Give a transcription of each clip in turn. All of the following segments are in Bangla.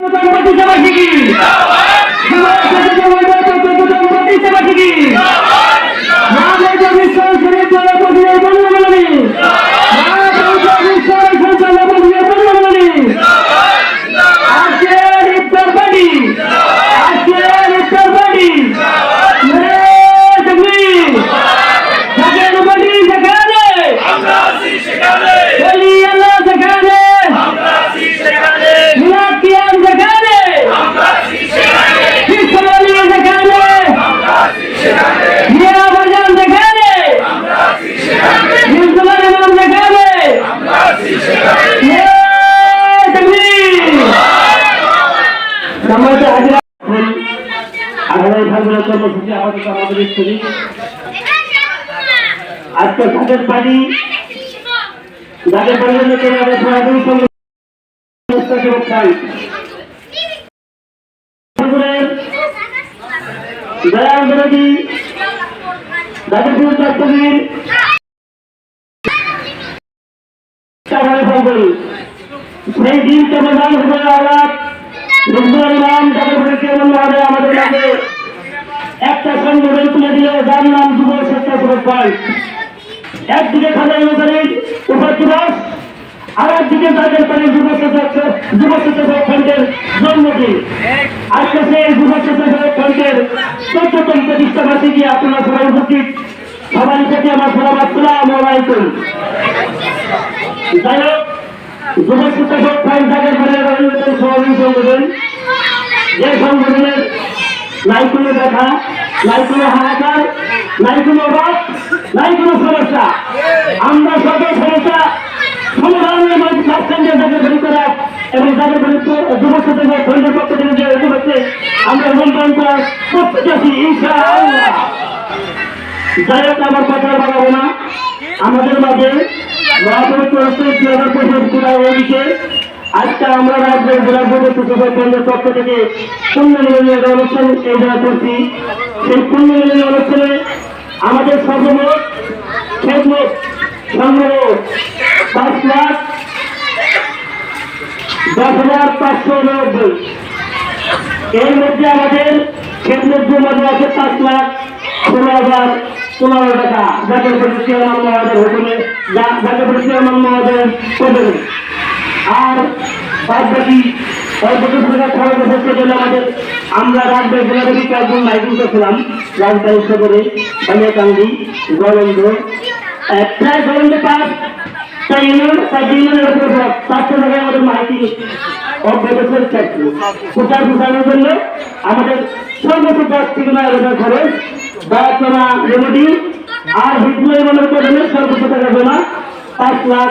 দম্পতি আগামী ফাল্গুনের কর্মসূচি আপাতত আমাদের স্থগি আজকে বাড়ি যাদের পরিবর্তন করে আমাদের সরাসরি স্বেচ্ছাসেবক চাই। দয়াল বিরোধী গাজীপুর চট্টগ্রামের সেই দিন প্রধান হুজুর আওলাদ রুজুল ইমাম গাজীপুরের চেয়ারম্যান মহোদয় আমাদের মাঝে একটা সংগঠন তুলে দিল যার নাম যুব স্বেচ্ছাসেবক পাই একদিকে খাজা অনুসারী উপদিবস আর একদিকে তাদের পারে যুব স্বেচ্ছাসেবক যুব স্বেচ্ছাসেবক ফ্রন্টের জন্মদিন। আজকে সেই যুব স্বেচ্ছাসেবক ফ্রন্টের চোদ্দতম প্রতিষ্ঠা বার্ষিকী আপনারা সবাই উপস্থিত। সবাই থেকে আমার সালাম আসসালাম আলাইকুম। যাই হোক, যুব স্বেচ্ছাসেবক ফ্রন্ট তাদের পারে রবীন্দ্র সমাবেশ সংগঠন যে সংগঠনের নাই কোনো দেখা নাই কোনো হাহাকার, নাই কোনো অভাব নাই সমস্যা। আমরা সকল সমস্যা সমাধানের মাঝখান দিয়ে তাকে বের করা এবং তাদের বিরুদ্ধে যুবক থেকে ধৈর্যের পক্ষ থেকে যে অভিযোগ হচ্ছে, আমরা নিয়ন্ত্রণ করার প্রস্তুত আছি যাই হোক, আমার কথা বাড়াবো না। আমাদের মাঝে মহাপবিত্র দুই হাজার পঁচিশ জুলাই অভিষে আজকে আমরা রাজ্যের জেলা পরিষদ কেন্দ্রের পক্ষ থেকে পূর্ণ মিলনের অনুষ্ঠান এই করছি। সেই পূর্ণ অনুষ্ঠানে আমাদের সর্বমোট খেদমত সংগ্রহ পাঁচ লাখ দশ হাজার পাঁচশো নব্বই। এর মধ্যে আমাদের খেদমত জমা দেওয়া আছে পাঁচ লাখ ষোলো হাজার পনেরো টাকা। জাতীয় পরিষদ চেয়ারম্যান মহোদয়ের হুকুমে জাতীয় পরিষদ চেয়ারম্যান মহোদয়ের পদবে আর বাদ বাকি সর্বোচ্চ টাকা হচ্ছে গেলে আমাদের আমরা রাজবাড়ি জেলা থেকে কয়েকজন মাইকিং করছিলাম রাজবাড়ি সদরে বানিয়াকান্দি গরন্দ প্রায় গরন্দ পাঁচ তাই ইউনিয়ন তাই আমাদের মাইকিং অব্যাহত চলছে প্রচার আমাদের সর্বোচ্চ দশ থেকে নয় আর হিজবুল ইমানের কদমে সর্বোচ্চ টাকা পাঁচ লাখ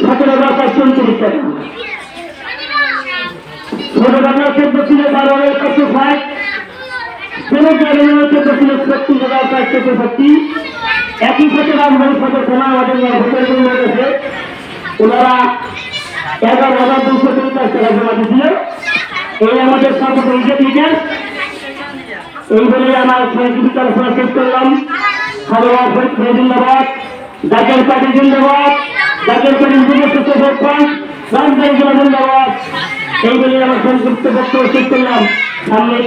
সতেরো হাজার চারশো উনত্রিশ টাকা ছোটবাংলার ক্ষেত্র ছিল বারো হাজার চারশো ষাট। ছিল ছত্রিশ হাজার চারশো তেষট্টি একই সাথে রাজধানী ভোটের জন্য ওনারা এগারো দুশো পঞ্চাশ টাকা জমা দিয়েছিল। এই আমাদের সর্বত ইজেট লিডার এই বলে আমার সহযোগিতা আলোচনা শেষ করলাম। ধন্যবাদ জাতীয় পার্টি জিন্দাবাদ। সংক্ষিপ্ত বক্তব্য শেষ করলাম। সামনে